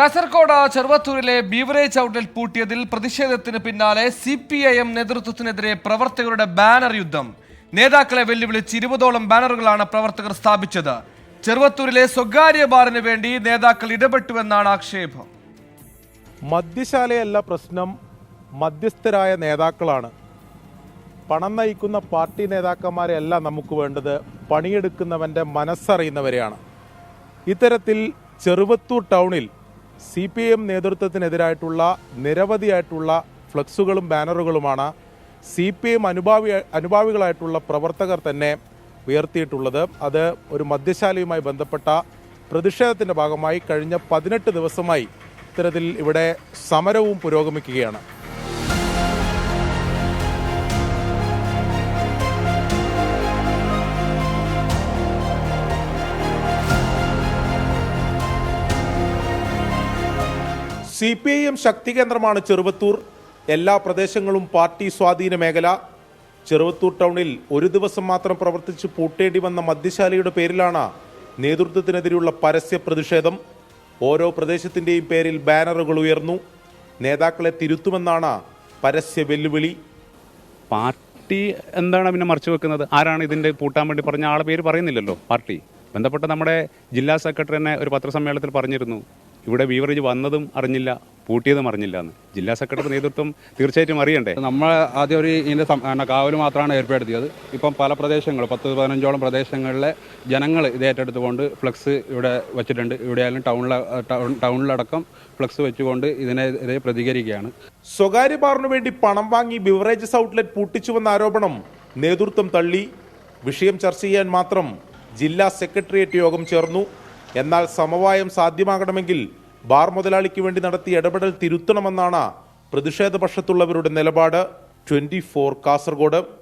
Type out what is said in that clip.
കാസർഗോഡ് ചെറുവത്തൂരിലെ beverage outlet പൂട്ടിയതിൽ പ്രതിഷേധത്തിന് പിന്നാലെ സി പി ഐ എം നേതൃത്വത്തിനെതിരെ പ്രവർത്തകരുടെ ബാനർ യുദ്ധം. നേതാക്കളെ വെല്ലുവിളിച്ച് ഇരുപതോളം ബാനറുകളാണ് പ്രവർത്തകർ സ്ഥാപിച്ചത്. ചെറുവത്തൂരിലെ സ്വകാര്യ ബാറിന് വേണ്ടി നേതാക്കൾ ഇടപെട്ടുവെന്നാണ് ആക്ഷേപം. മദ്യശാലയല്ല പ്രശ്നം. മധ്യസ്ഥരായ നേതാക്കളാണ്. പണം നയിക്കുന്ന പാർട്ടി നേതാക്കന്മാരെയല്ല നമുക്ക് വേണ്ടത്. പണിയെടുക്കുന്നവന്റെ മനസ്സറിയുന്നവരെയാണ്. ഇത്തരത്തിൽ ചെറുവത്തൂർ ടൗണിൽ സി പി എം നേതൃത്വത്തിനെതിരായിട്ടുള്ള നിരവധിയായിട്ടുള്ള ഫ്ലക്സുകളും ബാനറുകളുമാണ് സി പി എം അനുഭാവി അനുഭാവികളായിട്ടുള്ള പ്രവർത്തകർ തന്നെ ഉയർത്തിയിട്ടുള്ളത്. അത് ഒരു മദ്യശാലയുമായി ബന്ധപ്പെട്ട പ്രതിഷേധത്തിന്റെ ഭാഗമായി കഴിഞ്ഞ പതിനെട്ട് ദിവസമായി ഇത്തരത്തിൽ ഇവിടെ സമരവും പുരോഗമിക്കുകയാണ്. സി പി ഐ എം ശക്തി കേന്ദ്രമാണ് ചെറുവത്തൂർ. എല്ലാ പ്രദേശങ്ങളും പാർട്ടി സ്വാധീന മേഖല. ചെറുവത്തൂർ ടൗണിൽ ഒരു ദിവസം മാത്രം പ്രവർത്തിച്ച് പൂട്ടേണ്ടി വന്ന മദ്യശാലയുടെ പേരിലാണ് നേതൃത്വത്തിനെതിരെയുള്ള പരസ്യ പ്രതിഷേധം. ഓരോ പ്രദേശത്തിന്റെയും പേരിൽ ബാനറുകൾ ഉയർന്നു. നേതാക്കളെ തിരുത്തുമെന്നാണ് പരസ്യ വെല്ലുവിളി. പാർട്ടി എന്താണ് പിന്നെ മറിച്ചു വെക്കുന്നത്? ആരാണ് ഇതിന്റെ പൂട്ടാൻ വേണ്ടി പറഞ്ഞ ആളെ പേര് പറയുന്നില്ലല്ലോ പാർട്ടി. ബന്ധപ്പെട്ട നമ്മുടെ ജില്ലാ സെക്രട്ടറി തന്നെ ഒരു പത്രസമ്മേളനത്തിൽ പറഞ്ഞിരുന്നു. ഇവിടെ ബീവറേജ് വന്നതും അറിഞ്ഞില്ല പൂട്ടിയതും അറിഞ്ഞില്ല എന്ന്. ജില്ലാ സെക്രട്ടറി നേതൃത്വം തീർച്ചയായിട്ടും അറിയണ്ടേ? നമ്മൾ ആദ്യം ഒരു ഇതിന്റെ കാവൽ മാത്രമാണ് ഏർപ്പെടുത്തിയത്. ഇപ്പം പല പ്രദേശങ്ങൾ പത്ത് പതിനഞ്ചോളം പ്രദേശങ്ങളിലെ ജനങ്ങൾ ഇത് ഏറ്റെടുത്തുകൊണ്ട് ഫ്ലക്സ് ഇവിടെ വെച്ചിട്ടുണ്ട്. ഇവിടെയായാലും ടൗണിലെ ടൗൺ ടൗണിലടക്കം ഫ്ലക്സ് വെച്ചുകൊണ്ട് ഇതിനെതിരെ പ്രതികരിക്കുകയാണ്. സ്വകാര്യ ബാറിനു വേണ്ടി പണം വാങ്ങി ബിവറേജസ് ഔട്ട്ലെറ്റ് പൂട്ടിച്ചുവെന്ന ആരോപണം നേതൃത്വം തള്ളി. വിഷയം ചർച്ച ചെയ്യാൻ മാത്രം ജില്ലാ സെക്രട്ടേറിയറ്റ് യോഗം ചേർന്നു. എന്നാൽ സമവായം സാധ്യമാകണമെങ്കിൽ ബാർ മുതലാളിക്ക് വേണ്ടി നടത്തിയ ഇടപെടൽ തിരുത്തണമെന്നാണ് പ്രതിഷേധപക്ഷത്തുള്ളവരുടെ നിലപാട്. ട്വന്റി കാസർഗോഡ്.